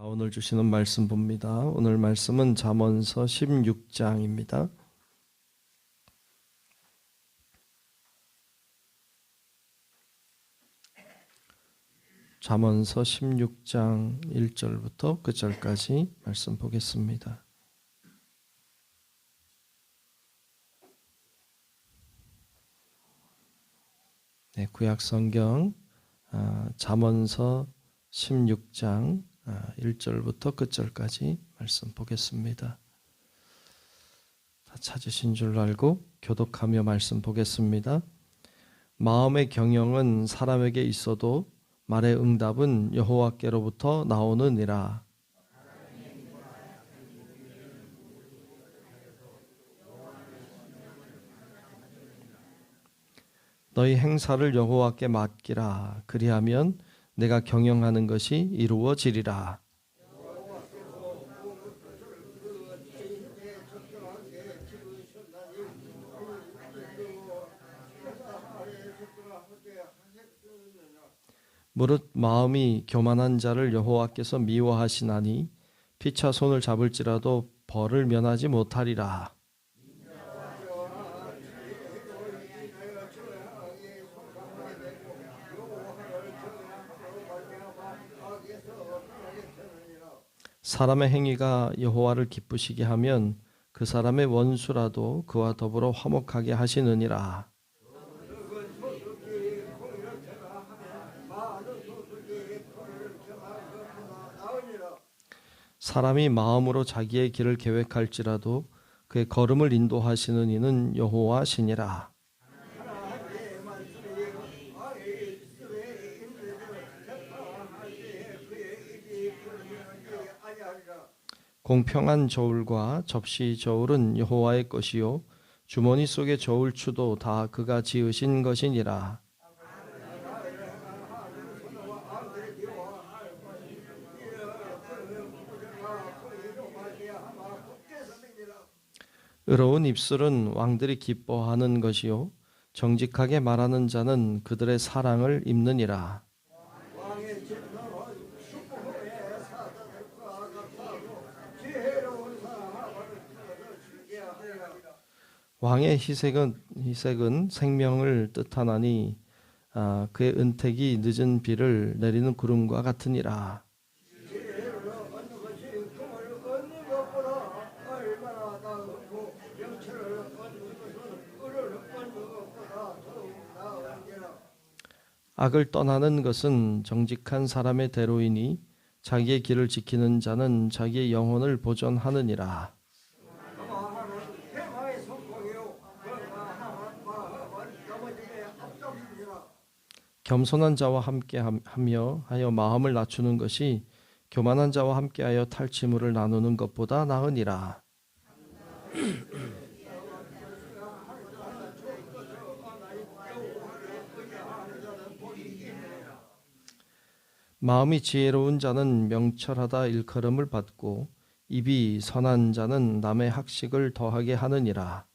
아, 오늘 주시는 말씀 봅니다. 오늘 말씀은 잠언서 16장입니다. 잠언서 16장 1절부터 끝절까지 말씀 보겠습니다. 네, 구약 성경 아, 잠언서 16장 1절부터 끝절까지 말씀 보겠습니다. 다 찾으신 줄 알고 교독하며 말씀 보겠습니다. 마음의 경영은 사람에게 있어도 말의 응답은 여호와께로부터 나오느니라. 너희 행사를 여호와께 맡기라. 그리하면 내가 경영하는 것이 이루어지리라. 무릇 마음이 교만한 자를 여호와께서 미워하시나니 피차 손을 잡을지라도 벌을 면하지 못하리라. 사람의 행위가 여호와를 기쁘시게 하면 그 사람의 원수라도 그와 더불어 화목하게 하시느니라. 사람이 마음으로 자기의 길을 계획할지라도 그의 걸음을 인도하시는 이는 여호와시니라. 공평한 저울과 접시 저울은 여호와의 것이요 주머니 속의 저울추도 다 그가 지으신 것이니라. 의로운 입술은 왕들이 기뻐하는 것이요 정직하게 말하는 자는 그들의 사랑을 입느니라. 왕의 희색은 희색은 생명을 뜻하나니 아, 그의 은택이 늦은 비를 내리는 구름과 같으니라. 악을 떠나는 것은 정직한 사람의 대로이니 자기의 길을 지키는 자는 자기의 영혼을 보존하느니라. 겸손한 자와 함께하며 하여 마음을 낮추는 것이 교만한 자와 함께하여 탈취물을 나누는 것보다 나으니라. 마음이 지혜로운 자는 명철하다 일컬음을 받고 입이 선한 자는 남의 학식을 더하게 하느니라.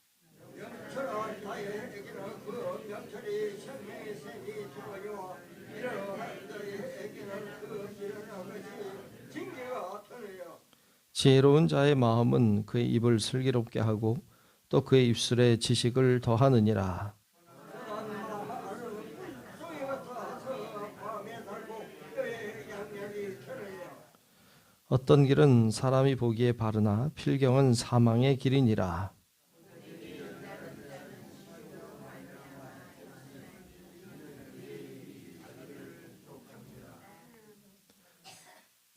지혜로운 자의 마음은 그의 입을 슬기롭게 하고 또 그의 입술에 지식을 더하느니라. 어떤 길은 사람이 보기에 바르나 필경은 사망의 길이니라.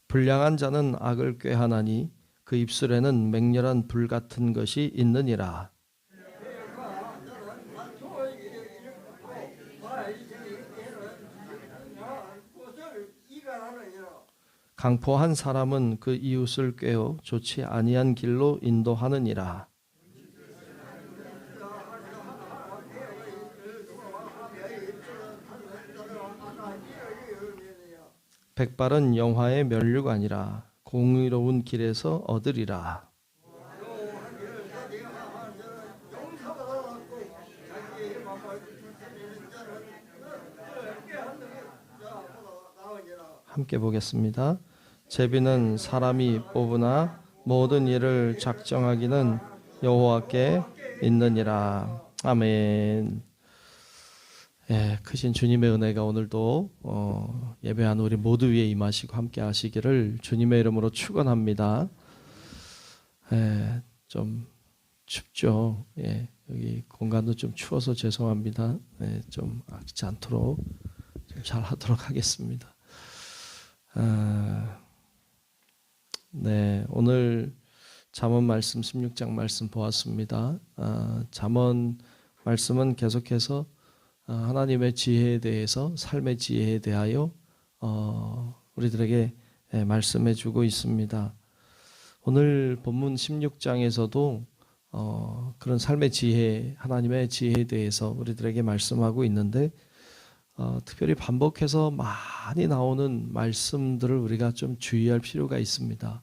불량한 자는 악을 꾀하나니 그 입술에는 맹렬한 불 같은 것이 있느니라. 강포한 사람은 그 이웃을 꾀어 좋지 아니한 길로 인도하느니라. 백발은 영화의 면류관이라 공의로운 길에서 얻으리라. 함께 보겠습니다. 제비는 사람이 뽑으나 모든 일을 작정하기는 여호와께 있느니라. 아멘. 예, 크신 주님의 은혜가 오늘도 어, 예배한 우리 모두 위에 임하시고 함께 하시기를 주님의 이름으로 축원합니다. 예, 좀 춥죠. 예, 여기 공간도 좀 추워서 죄송합니다. 예, 좀 아끼지 않도록 좀 잘 하도록 하겠습니다. 아, 네, 오늘 잠언 말씀 16장 말씀 보았습니다. 아, 잠언 말씀은 계속해서 아, 하나님의 지혜에 대해서 삶의 지혜에 대하여 어, 우리들에게 예, 말씀해 주고 있습니다. 오늘 본문 16장에서도 어, 그런 삶의 지혜, 하나님의 지혜에 대해서 우리들에게 말씀하고 있는데 어, 특별히 반복해서 많이 나오는 말씀들을 우리가 좀 주의할 필요가 있습니다.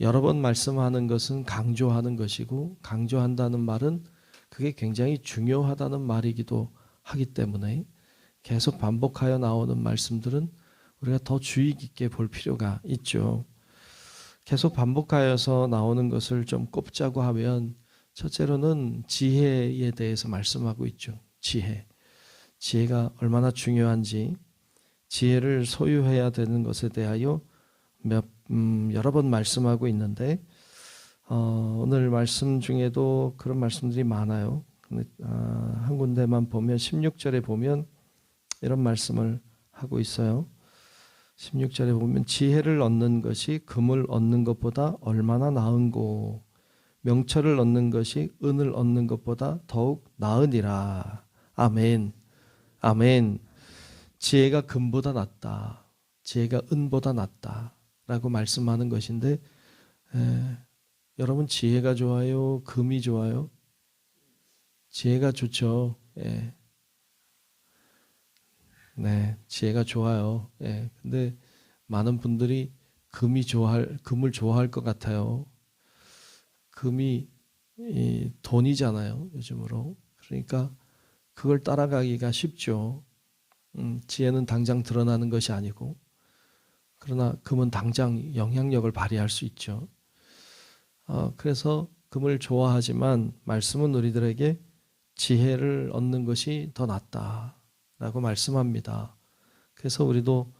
여러 번 말씀하는 것은 강조하는 것이고 강조한다는 말은 그게 굉장히 중요하다는 말이기도 하기 때문에 계속 반복하여 나오는 말씀들은 우리가 더 주의 깊게 볼 필요가 있죠. 계속 반복하여서 나오는 것을 좀 꼽자고 하면 첫째로는 지혜에 대해서 말씀하고 있죠. 지혜. 지혜가 얼마나 중요한지 지혜를 소유해야 되는 것에 대하여 몇 음, 여러 번 말씀하고 있는데 어, 오늘 말씀 중에도 그런 말씀들이 많아요. 근데, 아, 한 군데만 보면 16절에 보면 이런 말씀을 하고 있어요. 16절에 보면 지혜를 얻는 것이 금을 얻는 것보다 얼마나 나은고 명철을 얻는 것이 은을 얻는 것보다 더욱 나으니라. 아멘. 아멘. 지혜가 금보다 낫다. 지혜가 은보다 낫다. 라고 말씀하는 것인데 에, 여러분 지혜가 좋아요? 금이 좋아요? 지혜가 좋죠. 예. 네, 지혜가 좋아요. 예. 근데 많은 분들이 금이 좋아할 금을 좋아할 것 같아요. 금이 이 돈이잖아요, 요즘으로. 그러니까 그걸 따라가기가 쉽죠. 음, 지혜는 당장 드러나는 것이 아니고, 그러나 금은 당장 영향력을 발휘할 수 있죠. 어, 그래서 금을 좋아하지만 말씀은 우리들에게 지혜를 얻는 것이 더 낫다라고 말씀합니다. 그래서 우리도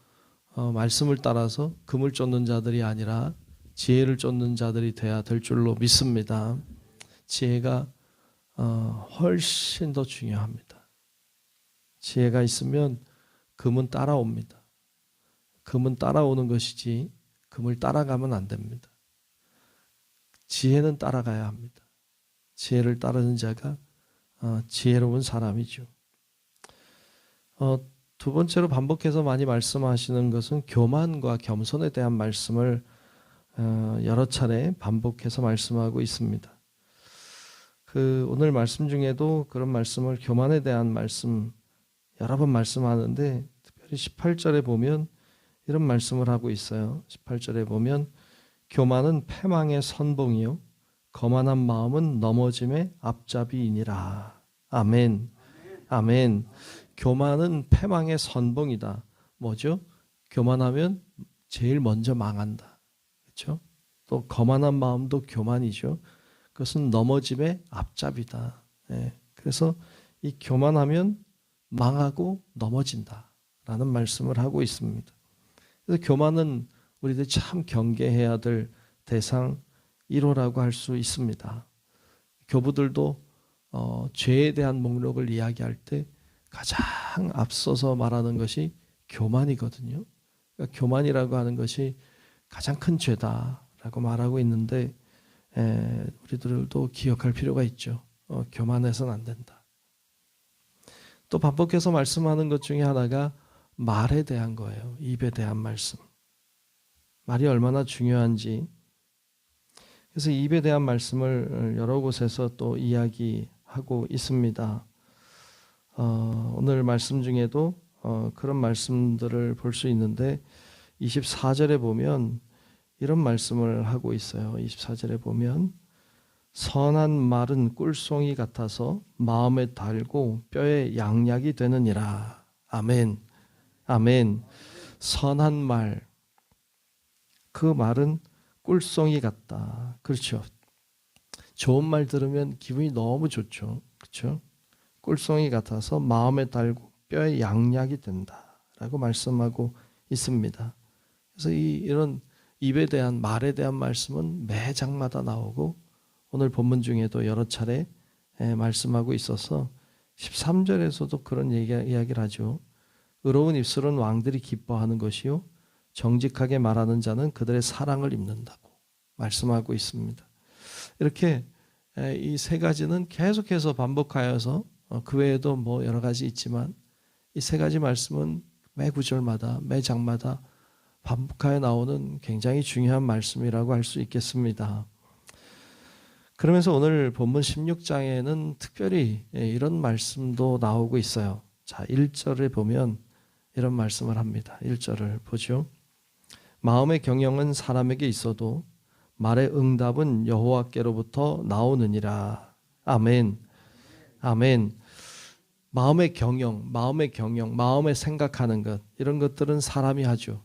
어, 말씀을 따라서 금을 쫓는 자들이 아니라 지혜를 쫓는 자들이 돼야 될 줄로 믿습니다. 지혜가 어, 훨씬 더 중요합니다. 지혜가 있으면 금은 따라옵니다. 금은 따라오는 것이지 금을 따라가면 안 됩니다. 지혜는 따라가야 합니다. 지혜를 따르는 자가 어, 지혜로운 사람이죠. 어, 두 번째로 반복해서 많이 말씀하시는 것은 교만과 겸손에 대한 말씀을 어, 여러 차례 반복해서 말씀하고 있습니다. 그 오늘 말씀 중에도 그런 말씀을 교만에 대한 말씀 여러 번 말씀하는데 특별히 18절에 보면 이런 말씀을 하고 있어요. 18절에 보면 교만은 패망의 선봉이요 거만한 마음은 넘어짐의 앞잡이이니라. 아멘. 아멘. 교만은 패망의 선봉이다. 뭐죠? 교만하면 제일 먼저 망한다. 그렇죠? 또 거만한 마음도 교만이죠. 그것은 넘어짐의 앞잡이다. 예. 그래서 이 교만하면 망하고 넘어진다라는 말씀을 하고 있습니다. 그래서 교만은 우리들 참 경계해야 될 대상 1호라고 할 수 있습니다. 교부들도 어, 죄에 대한 목록을 이야기할 때 가장 앞서서 말하는 것이 교만이거든요. 그러니까 교만이라고 하는 것이 가장 큰 죄다라고 말하고 있는데 에, 우리들도 기억할 필요가 있죠. 어, 교만해서는 안 된다. 또 반복해서 말씀하는 것 중에 하나가 말에 대한 거예요. 입에 대한 말씀. 말이 얼마나 중요한지 그래서 입에 대한 말씀을 여러 곳에서 또 이야기하고 있습니다. 어, 오늘 말씀 중에도 어, 그런 말씀들을 볼 수 있는데 24절에 보면 이런 말씀을 하고 있어요. 24절에 보면 선한 말은 꿀송이 같아서 마음에 달고 뼈에 양약이 되느니라. 아멘. 아멘. 선한 말. 그 말은 꿀송이 같다. 그렇죠. 좋은 말 들으면 기분이 너무 좋죠. 그렇죠? 꿀송이 같아서 마음에 달고 뼈에 양약이 된다라고 말씀하고 있습니다. 그래서 이 이런 입에 대한 말에 대한 말씀은 매 장마다 나오고 오늘 본문 중에도 여러 차례 예, 말씀하고 있어서 13절에서도 그런 얘기, 이야기를 하죠. 의로운 입술은 왕들이 기뻐하는 것이요 정직하게 말하는 자는 그들의 사랑을 입는다고 말씀하고 있습니다. 이렇게 이 세 가지는 계속해서 반복하여서 어, 그 외에도 뭐 여러 가지 있지만 이 세 가지 말씀은 매 구절마다 매 장마다 반복하여 나오는 굉장히 중요한 말씀이라고 할 수 있겠습니다. 그러면서 오늘 본문 16장에는 특별히 예, 이런 말씀도 나오고 있어요. 자, 1절에 보면 이런 말씀을 합니다. 1절을 보죠. 마음의 경영은 사람에게 있어도 말의 응답은 여호와께로부터 나오느니라. 아멘. 아멘. 마음의 경영, 마음의 경영, 마음의 생각하는 것 이런 것들은 사람이 하죠.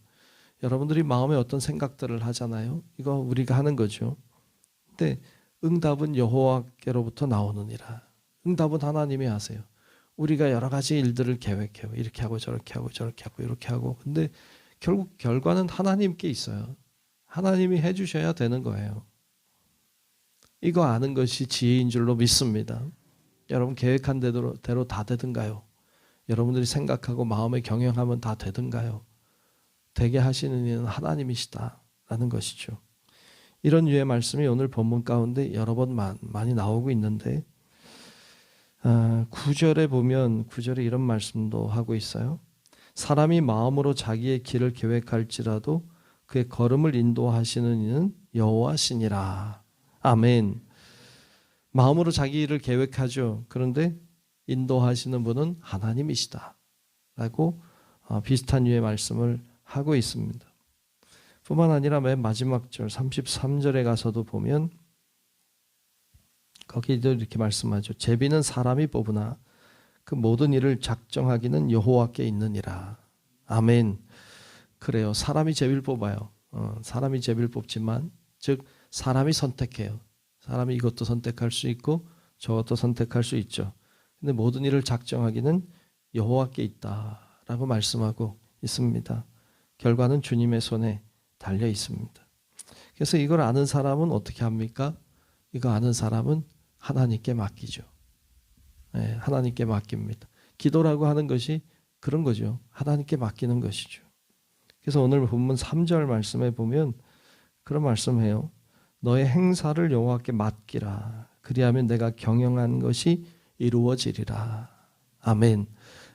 여러분들이 마음에 어떤 생각들을 하잖아요. 이거 우리가 하는 거죠. 근데 응답은 여호와께로부터 나오느니라. 응답은 하나님이 하세요. 우리가 여러 가지 일들을 계획해요. 이렇게 하고 저렇게 하고 저렇게 하고 이렇게 하고. 근데 결국 결과는 하나님께 있어요. 하나님이 해주셔야 되는 거예요. 이거 아는 것이 지혜인 줄로 믿습니다. 여러분 계획한 대로, 대로 다 되든가요? 여러분들이 생각하고 마음에 경영하면 다 되든가요? 되게 하시는 이는 하나님이시다라는 것이죠. 이런 유의 말씀이 오늘 본문 가운데 여러 번 많이 나오고 있는데 아, 9절에 보면 9절에 이런 말씀도 하고 있어요. 사람이 마음으로 자기의 길을 계획할지라도 그의 걸음을 인도하시는 이는 여호와시니라. 아멘. 마음으로 자기 일을 계획하죠. 그런데 인도하시는 분은 하나님이시다. 라고 어, 비슷한 유의 말씀을 하고 있습니다. 뿐만 아니라 맨 마지막 절 33절에 가서도 보면 거기도 이렇게 말씀하죠. 제비는 사람이 뽑으나 그 모든 일을 작정하기는 여호와께 있느니라. 아멘. 그래요. 사람이 제비를 뽑아요. 어, 사람이 제비를 뽑지만 즉 사람이 선택해요. 사람이 이것도 선택할 수 있고 저것도 선택할 수 있죠. 근데 모든 일을 작정하기는 여호와께 있다라고 말씀하고 있습니다. 결과는 주님의 손에 달려 있습니다. 그래서 이걸 아는 사람은 어떻게 합니까? 이거 아는 사람은 하나님께 맡기죠. 네, 하나님께 맡깁니다. 기도라고 하는 것이 그런 거죠. 하나님께 맡기는 것이죠. 그래서 오늘 본문 3절 말씀에 보면 그런 말씀해요. 너의 행사를 여호와께 맡기라. 그리하면 내가 경영한 것이 이루어지리라. 아멘.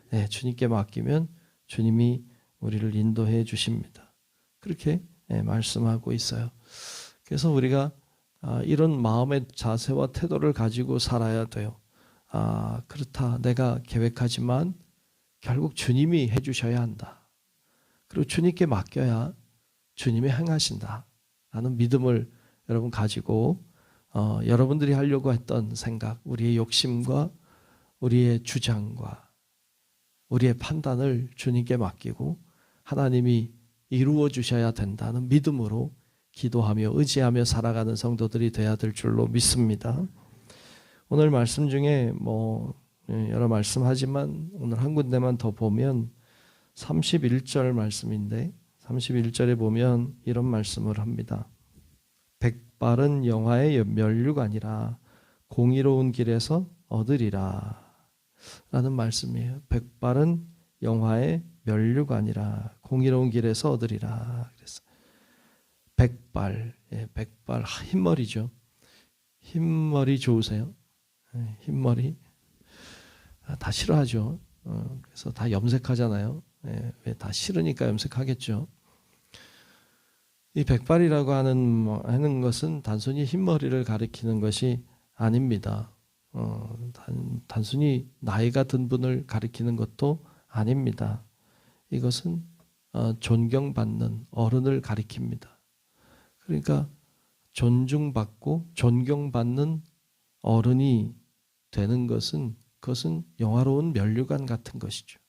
네, 주님께 맡기면 주님이 우리를 인도해 주십니다. 그렇게 네, 말씀하고 있어요. 그래서 우리가 아, 이런 마음의 자세와 태도를 가지고 살아야 돼요. 아, 그렇다. 내가 계획하지만 결국 주님이 해주셔야 한다. 그리고 주님께 맡겨야 주님이 행하신다. 라는 믿음을 여러분 가지고 어, 여러분들이 하려고 했던 생각, 우리의 욕심과 우리의 주장과 우리의 판단을 주님께 맡기고 하나님이 이루어 주셔야 된다는 믿음으로 기도하며 의지하며 살아가는 성도들이 돼야 될 줄로 믿습니다. 오늘 말씀 중에 뭐 예, 여러 말씀하지만 오늘 한 군데만 더 보면 31절 말씀인데 31절에 보면 이런 말씀을 합니다. 백발은 영화의 면류가 아니라 공의로운 길에서 얻으리라 라는 말씀이에요. 백발은 영화의 면류가 아니라 공의로운 길에서 얻으리라 그랬어. 백발, 예, 백발 흰머리죠. 흰머리 좋으세요? 예, 흰머리 아, 다 싫어하죠. 어, 그래서 다 염색하잖아요. 예, 왜다 싫으니까 염색하겠죠. 이 백발이라고 하는 뭐, 하는 것은 단순히 흰머리를 가리키는 것이 아닙니다. 어, 단, 단순히 나이가 든 분을 가리키는 것도 아닙니다. 이것은 어, 존경받는 어른을 가리킵니다. 그러니까 존중받고 존경받는 어른이 되는 것은 그것은 영화로운 면류관 같은 것이죠.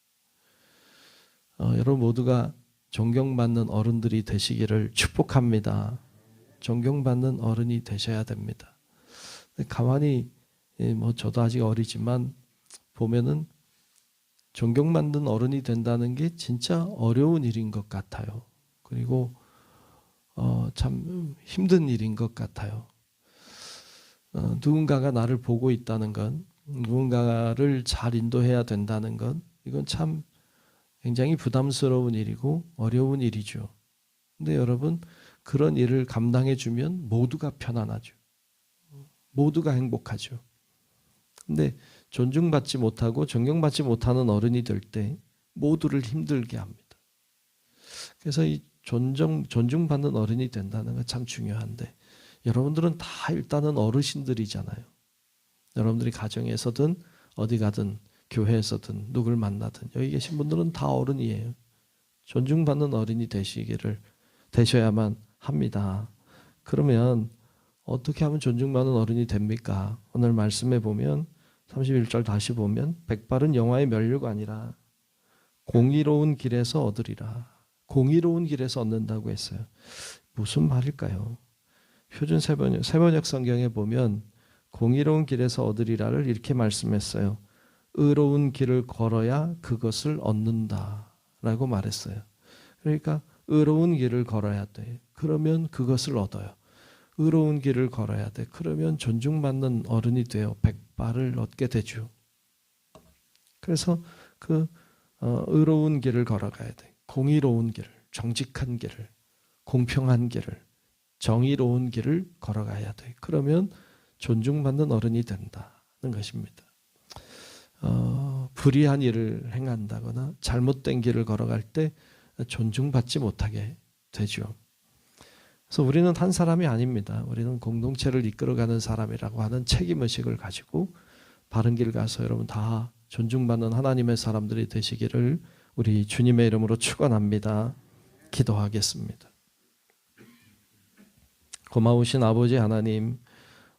어, 여러분 모두가 존경받는 어른들이 되시기를 축복합니다. 존경받는 어른이 되셔야 됩니다. 가만히 예, 뭐 저도 아직 어리지만 보면은 존경받는 어른이 된다는 게 진짜 어려운 일인 것 같아요. 그리고 어, 참 힘든 일인 것 같아요. 어, 누군가가 나를 보고 있다는 건, 누군가를 잘 인도해야 된다는 건, 이건 참 굉장히 부담스러운 일이고 어려운 일이죠. 근데 여러분, 그런 일을 감당해 주면 모두가 편안하죠. 모두가 행복하죠. 근데 존중받지 못하고 존경받지 못하는 어른이 될 때 모두를 힘들게 합니다. 그래서 이 존중 존중받는 어른이 된다는 건 참 중요한데 여러분들은 다 일단은 어르신들이잖아요. 여러분들이 가정에서든 어디 가든 교회에서든 누굴 만나든 여기 계신 분들은 다 어른이에요. 존중받는 어른이 되시기를 되셔야만 합니다. 그러면 어떻게 하면 존중받는 어른이 됩니까? 오늘 말씀에 보면 31절 다시 보면 백발은 영화의 멸류가 아니라 공의로운 길에서 얻으리라. 공의로운 길에서 얻는다고 했어요. 무슨 말일까요? 표준 세번역, 세번역 성경에 보면 공의로운 길에서 얻으리라를 이렇게 말씀했어요. 의로운 길을 걸어야 그것을 얻는다 라고 말했어요. 그러니까 의로운 길을 걸어야 돼. 그러면 그것을 얻어요. 의로운 길을 걸어야 돼. 그러면 존중받는 어른이 되어 백발을 얻게 되죠. 그래서 그 어, 의로운 길을 걸어가야 돼. 공의로운 길을, 정직한 길을, 공평한 길을, 정의로운 길을 걸어가야 돼. 그러면 존중받는 어른이 된다는 것입니다. 어, 불의한 일을 행한다거나 잘못된 길을 걸어갈 때 존중받지 못하게 되죠. 그래서 우리는 한 사람이 아닙니다. 우리는 공동체를 이끌어가는 사람이라고 하는 책임 의식을 가지고 바른 길 가서 여러분 다 존중받는 하나님의 사람들이 되시기를 우리 주님의 이름으로 축원합니다. 기도하겠습니다. 고마우신 아버지 하나님,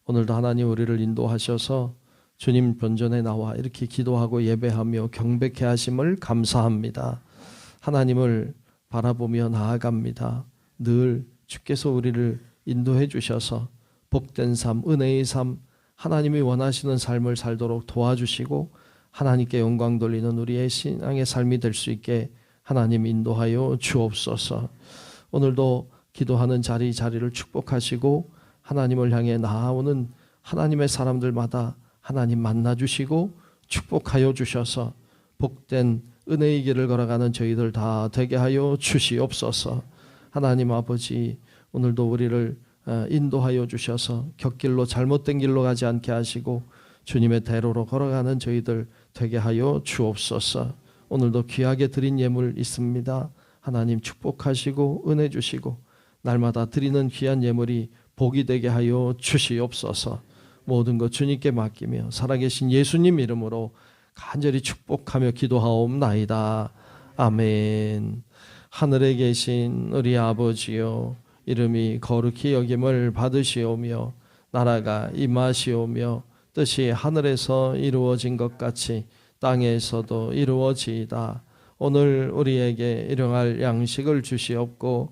오늘도 하나님 우리를 인도하셔서 주님 변전에 나와 이렇게 기도하고 예배하며 경배케 하심을 감사합니다. 하나님을 바라보며 나아갑니다. 늘 주께서 우리를 인도해 주셔서 복된 삶, 은혜의 삶, 하나님이 원하시는 삶을 살도록 도와주시고 하나님께 영광 돌리는 우리의 신앙의 삶이 될 수 있게 하나님 인도하여 주옵소서. 오늘도 기도하는 자리 자리를 축복하시고 하나님을 향해 나아오는 하나님의 사람들마다 하나님 만나 주시고 축복하여 주셔서 복된 은혜의 길을 걸어가는 저희들 다 되게 하여 주시옵소서. 하나님 아버지 오늘도 우리를 어, 인도하여 주셔서 곁길로 잘못된 길로 가지 않게 하시고 주님의 대로로 걸어가는 저희들 되게 하여 주옵소서. 오늘도 귀하게 드린 예물 있습니다. 하나님 축복하시고 은혜 주시고 날마다 드리는 귀한 예물이 복이 되게 하여 주시옵소서. 모든 것 주님께 맡기며 살아계신 예수님 이름으로 간절히 축복하며 기도하옵나이다. 아멘. 하늘에 계신 우리 아버지요 이름이 거룩히 여김을 받으시오며 나라가 임하시오며 뜻이 하늘에서 이루어진 것 같이 땅에서도 이루어지이다. 오늘 우리에게 일용할 양식을 주시옵고